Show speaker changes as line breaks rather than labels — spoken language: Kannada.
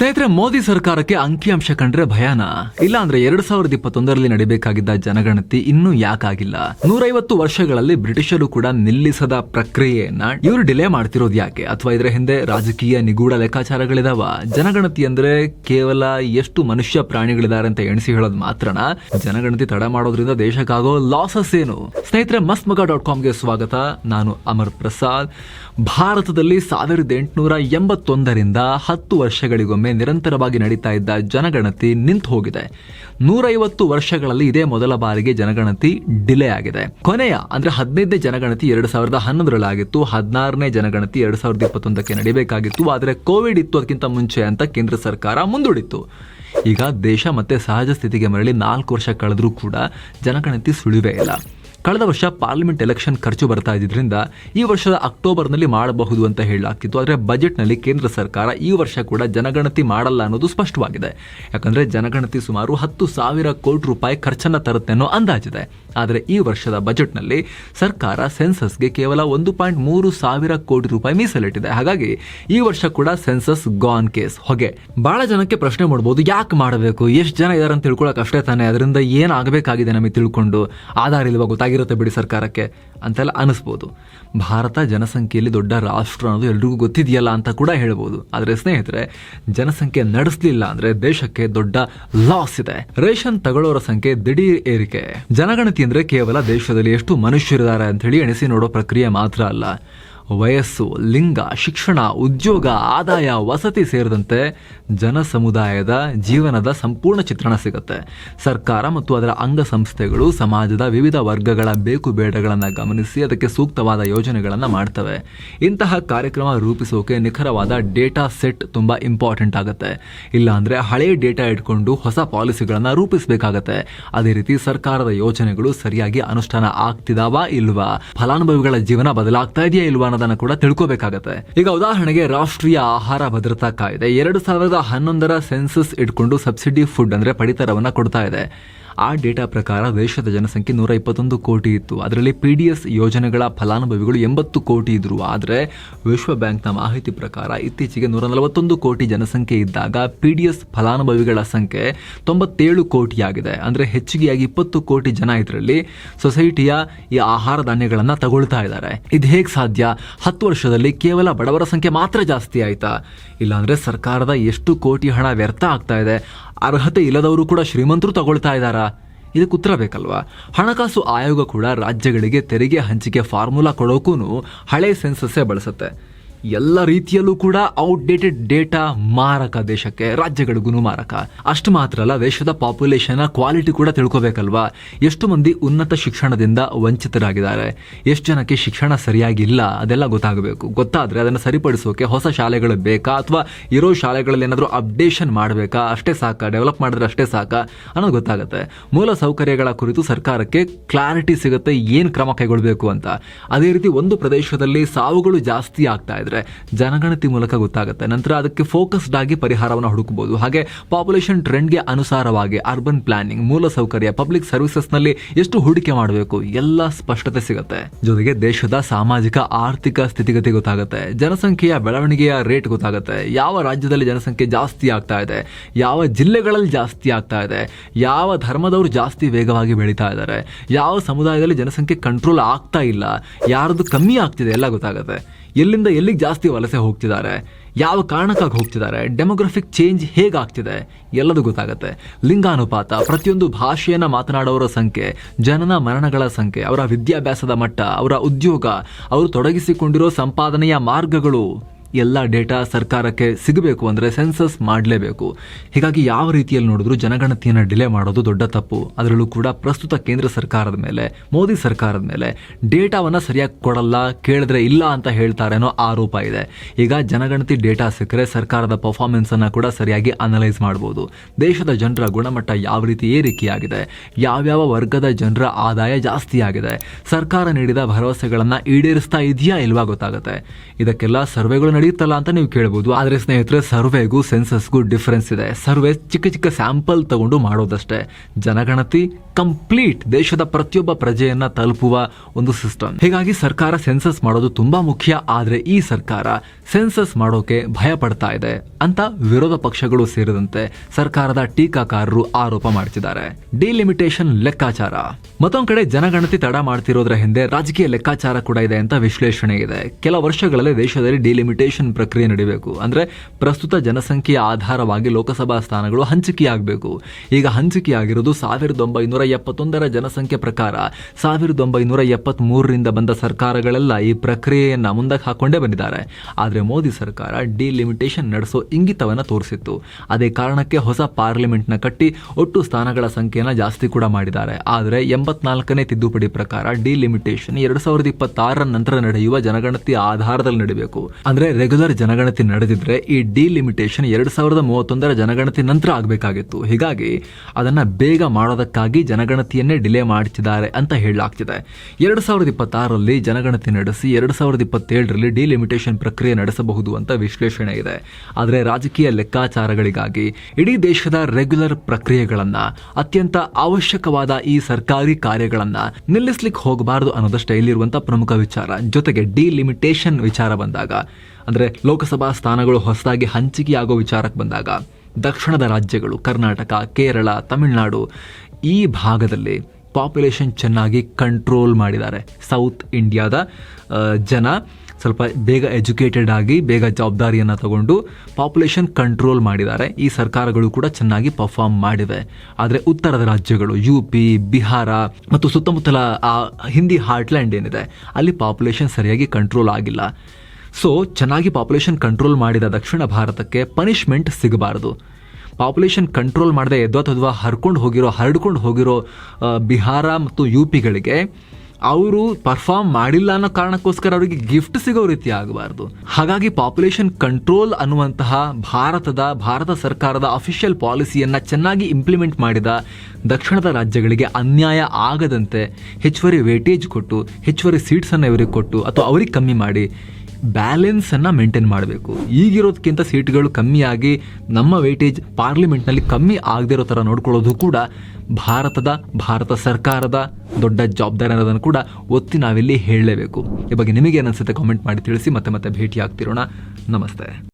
ಸ್ನೇಹಿತರೆ, ಮೋದಿ ಸರ್ಕಾರಕ್ಕೆ ಅಂಕಿಅಂಶ ಕಂಡ್ರೆ ಭಯಾನ. ಇಲ್ಲ ಅಂದ್ರೆ ಎರಡ್ ಸಾವಿರದ ಇಪ್ಪತ್ತೊಂದರಲ್ಲಿ ನಡಿಬೇಕಾಗಿದ್ದ ಜನಗಣತಿ ಇನ್ನೂ ಯಾಕಾಗಿಲ್ಲ ನೂರೈವತ್ತು ವರ್ಷಗಳಲ್ಲಿ ಬ್ರಿಟಿಷರು ಕೂಡ ನಿಲ್ಲಿಸದ ಪ್ರಕ್ರಿಯೆಯನ್ನ ಇವರು ಡಿಲೇ ಮಾಡ್ತಿರೋದು ಯಾಕೆ? ಅಥವಾ ಇದರ ಹಿಂದೆ ರಾಜಕೀಯ ನಿಗೂಢ ಲೆಕ್ಕಾಚಾರಗಳಿದಾವ? ಜನಗಣತಿ ಅಂದ್ರೆ ಕೇವಲ ಎಷ್ಟು ಮನುಷ್ಯ ಪ್ರಾಣಿಗಳಿದ್ದಾರೆ ಅಂತ ಎಣಿಸಿ ಹೇಳೋದು ಮಾತ್ರನಾ? ಜನಗಣತಿ ತಡ ಮಾಡೋದ್ರಿಂದ ದೇಶಕ್ಕಾಗೋ ಲಾಸಸ್ ಏನು? ಸ್ನೇಹಿತರೆ ಮಸ್ತ್ ಮಗ ಡಾಟ್ ಕಾಮ್ಗೆ ಸ್ವಾಗತ. ನಾನು ಅಮರ್ ಪ್ರಸಾದ್. ಭಾರತದಲ್ಲಿ ಸಾವಿರದ ಎಂಟುನೂರ ಎಂಬತ್ತೊಂದರಿಂದ ಹತ್ತು ವರ್ಷಗಳಿಗೊಮ್ಮೆ ನಿರಂತರವಾಗಿ ನಡೀತಾ ಇದ್ದ ಜನಗಣತಿ ನಿಂತು ಹೋಗಿದೆ. ನೂರೈವತ್ತು ವರ್ಷಗಳಲ್ಲಿ ಇದೇ ಮೊದಲ ಬಾರಿಗೆ ಜನಗಣತಿ ಡಿಲೇ ಆಗಿದೆ. ಕೊನೆಯ, ಅಂದ್ರೆ ಹದಿನೈದನೇ ಜನಗಣತಿ ಎರಡು ಸಾವಿರದ ಹನ್ನೊಂದರಲ್ಲಿ ಆಗಿತ್ತು ಹದಿನಾರನೇ ಜನಗಣತಿ ಎರಡು ಸಾವಿರದ ಇಪ್ಪತ್ತೊಂದಕ್ಕೆ ನಡೀಬೇಕಾಗಿತ್ತು. ಆದರೆ ಕೋವಿಡ್ ಇತ್ತು ಅದಕ್ಕಿಂತ ಮುಂಚೆ ಅಂತ ಕೇಂದ್ರ ಸರ್ಕಾರ ಮುಂದೂಡಿತ್ತು. ಈಗ ದೇಶ ಮತ್ತೆ ಸಹಜ ಸ್ಥಿತಿಗೆ ಮರಳಿ ನಾಲ್ಕು ವರ್ಷ ಕಳೆದ್ರೂ ಕೂಡ ಜನಗಣತಿ ಸುಳಿವೇ ಇಲ್ಲ. ಕಳೆದ ವರ್ಷ ಪಾರ್ಲಿಮೆಂಟ್ ಎಲೆಕ್ಷನ್ ಖರ್ಚು ಬರ್ತಾ ಇದ್ದಿದ್ದರಿಂದ ಈ ವರ್ಷದ ಅಕ್ಟೋಬರ್ನಲ್ಲಿ ಮಾಡಬಹುದು ಅಂತ ಹೇಳಲಾಗ್ತಿತ್ತು. ಆದರೆ ಬಜೆಟ್ನಲ್ಲಿ ಕೇಂದ್ರ ಸರ್ಕಾರ ಈ ವರ್ಷ ಕೂಡ ಜನಗಣತಿ ಮಾಡಲ್ಲ ಅನ್ನೋದು ಸ್ಪಷ್ಟವಾಗಿದೆ. ಯಾಕಂದರೆ ಜನಗಣತಿ ಸುಮಾರು ಹತ್ತು ಸಾವಿರ ಕೋಟಿ ರೂಪಾಯಿ ಖರ್ಚನ್ನು ತರುತ್ತೆ ಅನ್ನೋ ಅಂದಾಜಿದೆ. ಆದರೆ ಈ ವರ್ಷದ ಬಜೆಟ್ನಲ್ಲಿ ಸರ್ಕಾರ ಸೆನ್ಸಸ್ಗೆ ಕೇವಲ ಒಂದು ಪಾಯಿಂಟ್ ಮೂರು ಸಾವಿರ ಕೋಟಿ ರೂಪಾಯಿ ಮೀಸಲಿಟ್ಟಿದೆ. ಹಾಗಾಗಿ ಈ ವರ್ಷ ಕೂಡ ಸೆನ್ಸಸ್ ಗಾನ್ ಕೇಸ್. ಹೊಗೆ. ಬಹಳ ಜನಕ್ಕೆ ಪ್ರಶ್ನೆ ಮಾಡ್ಬೋದು, ಯಾಕೆ ಮಾಡಬೇಕು? ಎಷ್ಟು ಜನ ಇದಾರೆ ಅಂತ ತಿಳ್ಕೊಳಕ್ ಅಷ್ಟೇ ತಾನೇ. ಅದರಿಂದ ಏನಾಗಬೇಕಾಗಿದೆ ನಮಗೆ ತಿಳ್ಕೊಂಡು. ಆಧಾರ ಇಲ್ವಾ ಗೊತ್ತಾಗಿರುತ್ತೆ ಬಿಡಿ ಸರ್ಕಾರಕ್ಕೆ. ಅಂತೆಲ್ಲ ಅನಿಸ್ಬೋದು. ಭಾರತ ಜನಸಂಖ್ಯೆಯಲ್ಲಿ ದೊಡ್ಡ ರಾಷ್ಟ್ರ ಅನ್ನೋದು ಎಲ್ರಿಗೂ ಗೊತ್ತಿದೆಯಲ್ಲ ಅಂತ ಕೂಡ ಹೇಳ್ಬೋದು. ಆದರೆ ಸ್ನೇಹಿತರೆ, ಜನಸಂಖ್ಯೆ ನಡೆಸಲಿಲ್ಲ ಅಂದರೆ ದೇಶಕ್ಕೆ ದೊಡ್ಡ ಲಾಸ್ ಇದೆ. ರೇಷನ್ ತಗೊಳ್ಳೋರ ಸಂಖ್ಯೆ ದಿಢೀರ್ ಏರಿಕೆ. ಜನಗಣತಿ ಅಂದರೆ ಕೇವಲ ದೇಶದಲ್ಲಿ ಎಷ್ಟು ಮನುಷ್ಯರಿದ್ದಾರೆ ಅಂತ ಹೇಳಿ ಎಣಿಸಿ ನೋಡೋ ಪ್ರಕ್ರಿಯೆ ಮಾತ್ರ ಅಲ್ಲ. ವಯಸ್ಸು, ಲಿಂಗ, ಶಿಕ್ಷಣ, ಉದ್ಯೋಗ, ಆದಾಯ, ವಸತಿ ಸೇರಿದಂತೆ ಜನ ಸಮುದಾಯದ ಜೀವನದ ಸಂಪೂರ್ಣ ಚಿತ್ರಣ ಸಿಗುತ್ತೆ. ಸರ್ಕಾರ ಮತ್ತು ಅದರ ಅಂಗಸಂಸ್ಥೆಗಳು ಸಮಾಜದ ವಿವಿಧ ವರ್ಗಗಳ ಬೇಕು ಬೇಡಗಳನ್ನು ಗಮನಿಸಿ ಅದಕ್ಕೆ ಸೂಕ್ತವಾದ ಯೋಜನೆಗಳನ್ನು ಮಾಡ್ತವೆ. ಇಂತಹ ಕಾರ್ಯಕ್ರಮ ರೂಪಿಸೋಕೆ ನಿಖರವಾದ ಡೇಟಾ ಸೆಟ್ ತುಂಬ ಇಂಪಾರ್ಟೆಂಟ್ ಆಗುತ್ತೆ. ಇಲ್ಲಾಂದರೆ ಹಳೆಯ ಡೇಟಾ ಇಟ್ಕೊಂಡು ಹೊಸ ಪಾಲಿಸಿಗಳನ್ನು ರೂಪಿಸಬೇಕಾಗತ್ತೆ. ಅದೇ ರೀತಿ ಸರ್ಕಾರದ ಯೋಜನೆಗಳು ಸರಿಯಾಗಿ ಅನುಷ್ಠಾನ ಆಗ್ತಿದಾವಾ ಇಲ್ವಾ? ಫಲಾನುಭವಿಗಳ ಜೀವನ ಬದಲಾಗ್ತಾ ಇದೆಯಾ ಇಲ್ವಾ ಅನ್ನೋದನ್ನ ಕೂಡ ತಿಳ್ಕೋಬೇಕಾಗತ್ತೆ. ಈಗ ಉದಾಹರಣೆಗೆ ರಾಷ್ಟ್ರೀಯ ಆಹಾರ ಭದ್ರತಾ ಕಾಯ್ದೆ ಎರಡು ಸಾವಿರದ ಹನ್ನೊಂದರ ಸೆನ್ಸಸ್ ಇಟ್ಕೊಂಡು ಸಬ್ಸಿಡಿ ಫುಡ್ ಅಂದ್ರೆ ಪಡಿತರವನ್ನ ಕೊಡ್ತಾ ಇದೆ. ಆ ಡೇಟಾ ಪ್ರಕಾರ ದೇಶದ ಜನಸಂಖ್ಯೆ ನೂರ ಇಪ್ಪತ್ತೊಂದು ಕೋಟಿ ಇತ್ತು. ಅದರಲ್ಲಿ ಪಿ ಡಿ ಎಸ್ ಯೋಜನೆಗಳ ಫಲಾನುಭವಿಗಳು ಎಂಬತ್ತು ಕೋಟಿ ಇದ್ದರು ಆದರೆ ವಿಶ್ವ ಬ್ಯಾಂಕ್ನ ಮಾಹಿತಿ ಪ್ರಕಾರ ಇತ್ತೀಚೆಗೆ ನೂರ ನಲವತ್ತೊಂದು ಕೋಟಿ ಜನಸಂಖ್ಯೆ ಇದ್ದಾಗ ಪಿ ಡಿ ಎಸ್ ಫಲಾನುಭವಿಗಳ ಸಂಖ್ಯೆ ತೊಂಬತ್ತೇಳು ಕೋಟಿಯಾಗಿದೆ. ಅಂದರೆ ಹೆಚ್ಚಿಗೆಯಾಗಿ ಇಪ್ಪತ್ತು ಕೋಟಿ ಜನ ಇದರಲ್ಲಿ ಸೊಸೈಟಿಯ ಈ ಆಹಾರ ಧಾನ್ಯಗಳನ್ನು ತಗೊಳ್ತಾ ಇದ್ದಾರೆ. ಇದು ಹೇಗೆ ಸಾಧ್ಯ? ಹತ್ತು ವರ್ಷದಲ್ಲಿ ಕೇವಲ ಬಡವರ ಸಂಖ್ಯೆ ಮಾತ್ರ ಜಾಸ್ತಿ ಆಯಿತಾ? ಇಲ್ಲಾಂದರೆ ಸರ್ಕಾರದ ಎಷ್ಟು ಕೋಟಿ ಹಣ ವ್ಯರ್ಥ ಆಗ್ತಾ ಇದೆ? ಅರ್ಹತೆ ಇಲ್ಲದವರು ಕೂಡ ಶ್ರೀಮಂತರು ತಗೊಳ್ತಾ ಇದ್ದಾರಾ? ಇದಕ್ಕೆ ಉತ್ತರ ಬೇಕಲ್ವಾ? ಹಣಕಾಸು ಆಯೋಗ ಕೂಡ ರಾಜ್ಯಗಳಿಗೆ ತೆರಿಗೆ ಹಂಚಿಕೆ ಫಾರ್ಮುಲಾ ಕೊಡೋಕ್ಕೂ ಹಳೆ ಸೆನ್ಸಸ್ಸೇ ಬಳಸುತ್ತೆ. ಎಲ್ಲ ರೀತಿಯಲ್ಲೂ ಕೂಡ ಔಟ್ಡೇಟೆಡ್ ಡೇಟಾ ಮಾರಕ ದೇಶಕ್ಕೆ ರಾಜ್ಯಗಳಿಗೂ ಮಾರಕ. ಅಷ್ಟು ಮಾತ್ರ ಅಲ್ಲ, ದೇಶದ ಪಾಪ್ಯುಲೇಷನ್ ಕ್ವಾಲಿಟಿ ಕೂಡ ತಿಳ್ಕೋಬೇಕಲ್ವಾ? ಎಷ್ಟು ಮಂದಿ ಉನ್ನತ ಶಿಕ್ಷಣದಿಂದ ವಂಚಿತರಾಗಿದ್ದಾರೆ? ಎಷ್ಟು ಜನಕ್ಕೆ ಶಿಕ್ಷಣ ಸರಿಯಾಗಿಲ್ಲ? ಅದೆಲ್ಲ ಗೊತ್ತಾಗಬೇಕು. ಗೊತ್ತಾದರೆ ಅದನ್ನು ಸರಿಪಡಿಸೋಕೆ ಹೊಸ ಶಾಲೆಗಳು ಬೇಕಾ? ಅಥವಾ ಇರೋ ಶಾಲೆಗಳಲ್ಲಿ ಏನಾದರೂ ಅಪ್ಡೇಷನ್ ಮಾಡಬೇಕಾ? ಅಷ್ಟೇ ಸಾಕ? ಡೆವಲಪ್ ಮಾಡಿದ್ರೆ ಅಷ್ಟೇ ಸಾಕಾ? ಅನ್ನೋದು ಗೊತ್ತಾಗುತ್ತೆ. ಮೂಲ ಸೌಕರ್ಯಗಳ ಕುರಿತು ಸರ್ಕಾರಕ್ಕೆ ಕ್ಲಾರಿಟಿ ಸಿಗುತ್ತೆ, ಏನು ಕ್ರಮ ಕೈಗೊಳ್ಳಬೇಕು ಅಂತ. ಅದೇ ರೀತಿ ಒಂದು ಪ್ರದೇಶದಲ್ಲಿ ಸಾವುಗಳು ಜಾಸ್ತಿ ಆಗ್ತಾ ಇದ್ರೆ ಜನಗಣತಿ ಮೂಲಕ ಗೊತ್ತಾಗುತ್ತೆ. ನಂತರ ಅದಕ್ಕೆ ಫೋಕಸ್ಡ್ ಆಗಿ ಪರಿಹಾರವನ್ನು ಹುಡುಕಬಹುದು ಹಾಗೆ ಪಾಪ್ಯುಲೇಷನ್ ಟ್ರೆಂಡ್ಗೆ ಅನುಸಾರವಾಗಿ ಅರ್ಬನ್ ಪ್ಲಾನಿಂಗ್ ಮೂಲ ಸೌಕರ್ಯ ಪಬ್ಲಿಕ್ ಸರ್ವಿಸಸ್ನಲ್ಲಿ ಎಷ್ಟು ಹೂಡಿಕೆ ಮಾಡಬೇಕು, ಎಲ್ಲ ಸ್ಪಷ್ಟತೆ ಸಿಗುತ್ತೆ. ಜೊತೆಗೆ ದೇಶದ ಸಾಮಾಜಿಕ, ಆರ್ಥಿಕ ಸ್ಥಿತಿಗತಿ ಗೊತ್ತಾಗುತ್ತೆ. ಜನಸಂಖ್ಯೆಯ ಬೆಳವಣಿಗೆಯ ರೇಟ್ ಗೊತ್ತಾಗುತ್ತೆ. ಯಾವ ರಾಜ್ಯದಲ್ಲಿ ಜನಸಂಖ್ಯೆ ಜಾಸ್ತಿ ಆಗ್ತಾ ಇದೆ, ಯಾವ ಜಿಲ್ಲೆಗಳಲ್ಲಿ ಜಾಸ್ತಿ ಆಗ್ತಾ ಇದೆ, ಯಾವ ಧರ್ಮದವರು ಜಾಸ್ತಿ ವೇಗವಾಗಿ ಬೆಳೀತಾ ಇದ್ದಾರೆ, ಯಾವ ಸಮುದಾಯದಲ್ಲಿ ಜನಸಂಖ್ಯೆ ಕಂಟ್ರೋಲ್ ಆಗ್ತಾ ಇಲ್ಲ ಯಾರದು ಕಮ್ಮಿ ಆಗ್ತಿದೆ, ಎಲ್ಲ ಗೊತ್ತಾಗುತ್ತೆ. ಎಲ್ಲಿಂದ ಎಲ್ಲಿಗೆ ಜಾಸ್ತಿ ವಲಸೆ ಹೋಗ್ತಿದ್ದಾರೆ, ಯಾವ ಕಾರಣಕ್ಕಾಗಿ ಹೋಗ್ತಿದ್ದಾರೆ ಡೆಮೋಗ್ರಫಿಕ್ ಚೇಂಜ್ ಹೇಗಾಗ್ತಿದೆ, ಎಲ್ಲದೂ ಗೊತ್ತಾಗುತ್ತೆ. ಲಿಂಗಾನುಪಾತ, ಪ್ರತಿಯೊಂದು ಭಾಷೆಯನ್ನು ಮಾತನಾಡುವವರ ಸಂಖ್ಯೆ, ಜನನ ಮರಣಗಳ ಸಂಖ್ಯೆ, ಅವರ ವಿದ್ಯಾಭ್ಯಾಸದ ಮಟ್ಟ, ಅವರ ಉದ್ಯೋಗ, ಅವರು ತೊಡಗಿಸಿಕೊಂಡಿರೋ ಸಂಪಾದನೆಯ ಮಾರ್ಗಗಳು ಎಲ್ಲ ಡೇಟಾ ಸರ್ಕಾರಕ್ಕೆ ಸಿಗಬೇಕು ಅಂದರೆ ಸೆನ್ಸಸ್ ಮಾಡಲೇಬೇಕು. ಹೀಗಾಗಿ ಯಾವ ರೀತಿಯಲ್ಲಿ ನೋಡಿದ್ರು ಜನಗಣತಿಯನ್ನು ಡಿಲೇ ಮಾಡೋದು ದೊಡ್ಡ ತಪ್ಪು. ಅದರಲ್ಲೂ ಕೂಡ ಪ್ರಸ್ತುತ ಕೇಂದ್ರ ಸರ್ಕಾರದ ಮೇಲೆ, ಮೋದಿ ಸರ್ಕಾರದ ಮೇಲೆ ಡೇಟಾವನ್ನು ಸರಿಯಾಗಿ ಕೊಡಲ್ಲ, ಕೇಳಿದ್ರೆ ಇಲ್ಲ ಅಂತ ಹೇಳ್ತಾರೆ ಅನ್ನೋ ಆರೋಪ ಇದೆ. ಈಗ ಜನಗಣತಿ ಡೇಟಾ ಸಿಕ್ಕರೆ ಸರ್ಕಾರದ ಪರ್ಫಾರ್ಮೆನ್ಸನ್ನು ಕೂಡ ಸರಿಯಾಗಿ ಅನಲೈಸ್ ಮಾಡ್ಬೋದು. ದೇಶದ ಜನರ ಗುಣಮಟ್ಟ ಯಾವ ರೀತಿ ಏರಿಕೆಯಾಗಿದೆ ಯಾವ್ಯಾವ ವರ್ಗದ ಜನರ ಆದಾಯ ಜಾಸ್ತಿ ಆಗಿದೆ ಸರ್ಕಾರ ನೀಡಿದ ಭರವಸೆಗಳನ್ನು ಈಡೇರಿಸ್ತಾ ಇದೆಯಾ ಇಲ್ವಾ ಗೊತ್ತಾಗುತ್ತೆ. ಇದಕ್ಕೆಲ್ಲ ಸರ್ವೆಗಳು ನಡೆಯುತ್ತಲ್ಲ ಅಂತ ನೀವು ಕೇಳಬಹುದು ಆದ್ರೆ ಸ್ನೇಹಿತರೆ, ಸರ್ವೆಗೂ ಸೆನ್ಸಸ್ಗೂ ಡಿಫರೆನ್ಸ್ ಇದೆ. ಸರ್ವೆ ಚಿಕ್ಕ ಚಿಕ್ಕ ಸ್ಯಾಂಪಲ್ ತಗೊಂಡು ಮಾಡೋದಷ್ಟೇ. ಜನಗಣತಿ ಕಂಪ್ಲೀಟ್ ದೇಶದ ಪ್ರತಿಯೊಬ್ಬ ಪ್ರಜೆಯನ್ನ ತಲುಪುವ ಒಂದು ಸಿಸ್ಟಮ್. ಹೀಗಾಗಿ ಸರ್ಕಾರ ಸೆನ್ಸಸ್ ಮಾಡೋದು ತುಂಬಾ ಮುಖ್ಯ, ಆದ್ರೆ ಈ ಸರ್ಕಾರ ಸೆನ್ಸಸ್ ಮಾಡೋಕೆ ಭಯ ಪಡ್ತಾ ಇದೆ ಅಂತ ವಿರೋಧ ಪಕ್ಷಗಳು ಸೇರಿದಂತೆ ಸರ್ಕಾರದ ಟೀಕಾಕಾರರು ಆರೋಪ ಮಾಡ್ತಿದ್ದಾರೆ. ಡಿಲಿಮಿಟೇಷನ್ ಲೆಕ್ಕಾಚಾರ. ಮತ್ತೊಂದ್ ಕಡೆ ಜನಗಣತಿ ತಡ ಮಾಡ್ತಿರೋದ್ರ ಹಿಂದೆ ರಾಜಕೀಯ ಲೆಕ್ಕಾಚಾರ ಕೂಡ ಇದೆ ಅಂತ ವಿಶ್ಲೇಷಣೆ ಇದೆ. ಕೆಲ ವರ್ಷಗಳಲ್ಲಿ ದೇಶದಲ್ಲಿ ಡಿಲಿಮಿಟೇಷನ್ ಪ್ರಕ್ರಿಯೆ ನಡೀಬೇಕು. ಅಂದ್ರೆ ಪ್ರಸ್ತುತ ಜನಸಂಖ್ಯೆಯ ಆಧಾರವಾಗಿ ಲೋಕಸಭಾ ಸ್ಥಾನಗಳು ಹಂಚಿಕೆಯಾಗಬೇಕು. ಈಗ ಹಂಚಿಕೆಯಾಗಿರೋದು ಸಾವಿರದ ಒಂಬೈನೂರ ಎಪ್ಪತ್ತೊಂದರ ಜನಸಂಖ್ಯೆ ಪ್ರಕಾರ ಸಾವಿರದ ಒಂಬೈನೂರ ಎಪ್ಪತ್ತ್ ಮೂರರಿಂದ ಬಂದ ಸರ್ಕಾರಗಳೆಲ್ಲ ಈ ಪ್ರಕ್ರಿಯೆಯನ್ನ ಮುಂದಕ್ಕೆ ಹಾಕೊಂಡೇ ಬಂದಿದ್ದಾರೆ. ಆದರೆ ಮೋದಿ ಸರ್ಕಾರ ಡಿಲಿಮಿಟೇಷನ್ ನಡೆಸೋ ಇಂಗಿತವನ್ನ ತೋರಿಸಿತ್ತು. ಅದೇ ಕಾರಣಕ್ಕೆ ಹೊಸ ಪಾರ್ಲಿಮೆಂಟ್ನ ಕಟ್ಟಿ ಒಟ್ಟು ಸ್ಥಾನಗಳ ಸಂಖ್ಯೆನ ಜಾಸ್ತಿ ಕೂಡ ಮಾಡಿದ್ದಾರೆ. ಆದರೆ ಎಂಬತ್ನಾಲ್ಕನೇ ತಿದ್ದುಪಡಿ ಪ್ರಕಾರ ಡಿಲಿಮಿಟೇಷನ್ ಎರಡು ಸಾವಿರದ ಇಪ್ಪತ್ತಾರರ ನಂತರ ನಡೆಯುವ ಜನಗಣತಿ ಆಧಾರದಲ್ಲಿ ನಡೆಯಬೇಕು ಅಂದ್ರೆ ರೆಗ್ಯುಲರ್ ಜನಗಣತಿ ನಡೆದಿದ್ರೆ ಈ ಡಿಲಿಮಿಟೇಷನ್ ಎರಡು ಸಾವಿರದ ಮೂವತ್ತೊಂದರ ಜನಗಣತಿ ನಂತರ ಆಗಬೇಕಾಗಿತ್ತು. ಹೀಗಾಗಿ ಅದನ್ನ ಬೇಗ ಮಾಡೋದಕ್ಕಾಗಿ ಜನಗಣತಿಯನ್ನೇ ಡಿಲೇ ಮಾಡ್ತಿದ್ದಾರೆ ಅಂತ ಹೇಳಲಾಗ್ತಿದೆ. ಎರಡು ಸಾವಿರದ ಇಪ್ಪತ್ತಾರರಲ್ಲಿ ಜನಗಣತಿ ನಡೆಸಿ ಎರಡು ಸಾವಿರದ ಇಪ್ಪತ್ತೇಳರಲ್ಲಿ ಡಿಲಿಮಿಟೇಷನ್ ಪ್ರಕ್ರಿಯೆ ನಡೆಸಬಹುದು ಅಂತ ವಿಶ್ಲೇಷಣೆ ಇದೆ. ಆದರೆ ರಾಜಕೀಯ ಲೆಕ್ಕಾಚಾರಗಳಿಗಾಗಿ ಇಡೀ ದೇಶದ ರೆಗ್ಯುಲರ್ ಪ್ರಕ್ರಿಯೆಗಳನ್ನ, ಅತ್ಯಂತ ಅವಶ್ಯಕವಾದ ಈ ಸರ್ಕಾರಿ ಕಾರ್ಯಗಳನ್ನ ನಿಲ್ಲಿಸ್ಲಿಕ್ಕೆ ಹೋಗಬಾರದು ಅನ್ನೋದಷ್ಟೇ ಇಲ್ಲಿರುವಂಥ ಪ್ರಮುಖ ವಿಚಾರ. ಜೊತೆಗೆ ಡಿಲಿಮಿಟೇಷನ್ ವಿಚಾರ ಬಂದಾಗ, ಅಂದರೆ ಲೋಕಸಭಾ ಸ್ಥಾನಗಳು ಹೊಸದಾಗಿ ಹಂಚಿಕೆಯಾಗೋ ವಿಚಾರಕ್ಕೆ ಬಂದಾಗ, ದಕ್ಷಿಣದ ರಾಜ್ಯಗಳು ಕರ್ನಾಟಕ, ಕೇರಳ, ತಮಿಳುನಾಡು ಈ ಭಾಗದಲ್ಲಿ ಪಾಪ್ಯುಲೇಷನ್ ಚೆನ್ನಾಗಿ ಕಂಟ್ರೋಲ್ ಮಾಡಿದ್ದಾರೆ. ಸೌತ್ ಇಂಡಿಯಾದ ಜನ ಸ್ವಲ್ಪ ಬೇಗ ಎಜುಕೇಟೆಡ್ ಆಗಿ, ಬೇಗ ಜವಾಬ್ದಾರಿಯನ್ನು ತಗೊಂಡು ಪಾಪ್ಯುಲೇಷನ್ ಕಂಟ್ರೋಲ್ ಮಾಡಿದ್ದಾರೆ. ಈ ಸರ್ಕಾರಗಳು ಕೂಡ ಚೆನ್ನಾಗಿ ಪರ್ಫಾರ್ಮ್ ಮಾಡಿವೆ. ಆದರೆ ಉತ್ತರದ ರಾಜ್ಯಗಳು ಯು ಪಿ ಬಿಹಾರ ಮತ್ತು ಸುತ್ತಮುತ್ತಲ, ಆ, ಹಿಂದಿ ಹಾರ್ಟ್ಲ್ಯಾಂಡ್ ಏನಿದೆ, ಅಲ್ಲಿ ಪಾಪ್ಯುಲೇಷನ್ ಸರಿಯಾಗಿ ಕಂಟ್ರೋಲ್ ಆಗಿಲ್ಲ. ಸೊ ಚೆನ್ನಾಗಿ ಪಾಪ್ಯುಲೇಷನ್ ಕಂಟ್ರೋಲ್ ಮಾಡಿದ ದಕ್ಷಿಣ ಭಾರತಕ್ಕೆ ಪನಿಷ್ಮೆಂಟ್ ಸಿಗಬಾರದು. ಪಾಪ್ಯುಲೇಷನ್ ಕಂಟ್ರೋಲ್ ಮಾಡದೆ ಎದ್ದು ಅಥವಾ ಹರ್ಕೊಂಡು ಹೋಗಿರೋ, ಹರಡ್ಕೊಂಡು ಹೋಗಿರೋ ಬಿಹಾರ ಮತ್ತು ಯು ಪಿಗಳಿಗೆ ಅವರು ಪರ್ಫಾರ್ಮ್ ಮಾಡಿಲ್ಲ ಅನ್ನೋ ಕಾರಣಕ್ಕೋಸ್ಕರ ಅವರಿಗೆ ಗಿಫ್ಟ್ ಸಿಗೋ ರೀತಿ ಆಗಬಾರ್ದು. ಹಾಗಾಗಿ ಪಾಪ್ಯುಲೇಷನ್ ಕಂಟ್ರೋಲ್ ಅನ್ನುವಂತಹ ಭಾರತದ, ಭಾರತ ಸರ್ಕಾರದ ಅಫಿಷಿಯಲ್ ಪಾಲಿಸಿಯನ್ನು ಚೆನ್ನಾಗಿ ಇಂಪ್ಲಿಮೆಂಟ್ ಮಾಡಿದ ದಕ್ಷಿಣದ ರಾಜ್ಯಗಳಿಗೆ ಅನ್ಯಾಯ ಆಗದಂತೆ ಹೆಚ್ಚುವರಿ ವೇಟೇಜ್ ಕೊಟ್ಟು, ಹೆಚ್ಚುವರಿ ಸೀಟ್ಸನ್ನು ಇವರಿಗೆ ಕೊಟ್ಟು ಅಥವಾ ಅವರಿಗೆ ಕಮ್ಮಿ ಮಾಡಿ ಬ್ಯಾಲೆನ್ಸ್ ಅನ್ನು ಮೇಂಟೈನ್ ಮಾಡಬೇಕು. ಈಗಿರೋದಕ್ಕಿಂತ ಸೀಟ್ಗಳು ಕಮ್ಮಿಯಾಗಿ ನಮ್ಮ ವೇಟೇಜ್ ಪಾರ್ಲಿಮೆಂಟ್ನಲ್ಲಿ ಕಮ್ಮಿ ಆಗದಿರೋ ಥರ ನೋಡ್ಕೊಳ್ಳೋದು ಕೂಡ ಭಾರತದ, ಭಾರತ ಸರ್ಕಾರದ ದೊಡ್ಡ ಜವಾಬ್ದಾರಿ ಅನ್ನೋದನ್ನು ಕೂಡ ಒತ್ತಿ ನಾವಿಲ್ಲಿ ಹೇಳಲೇಬೇಕು. ಈ ಬಗ್ಗೆ ನಿಮಗೆ ಅನಿಸುತ್ತೆ ಕಾಮೆಂಟ್ ಮಾಡಿ ತಿಳಿಸಿ, ಮತ್ತೆ ಮತ್ತೆ ಭೇಟಿ ಆಗ್ತಿರೋಣ ನಮಸ್ತೆ.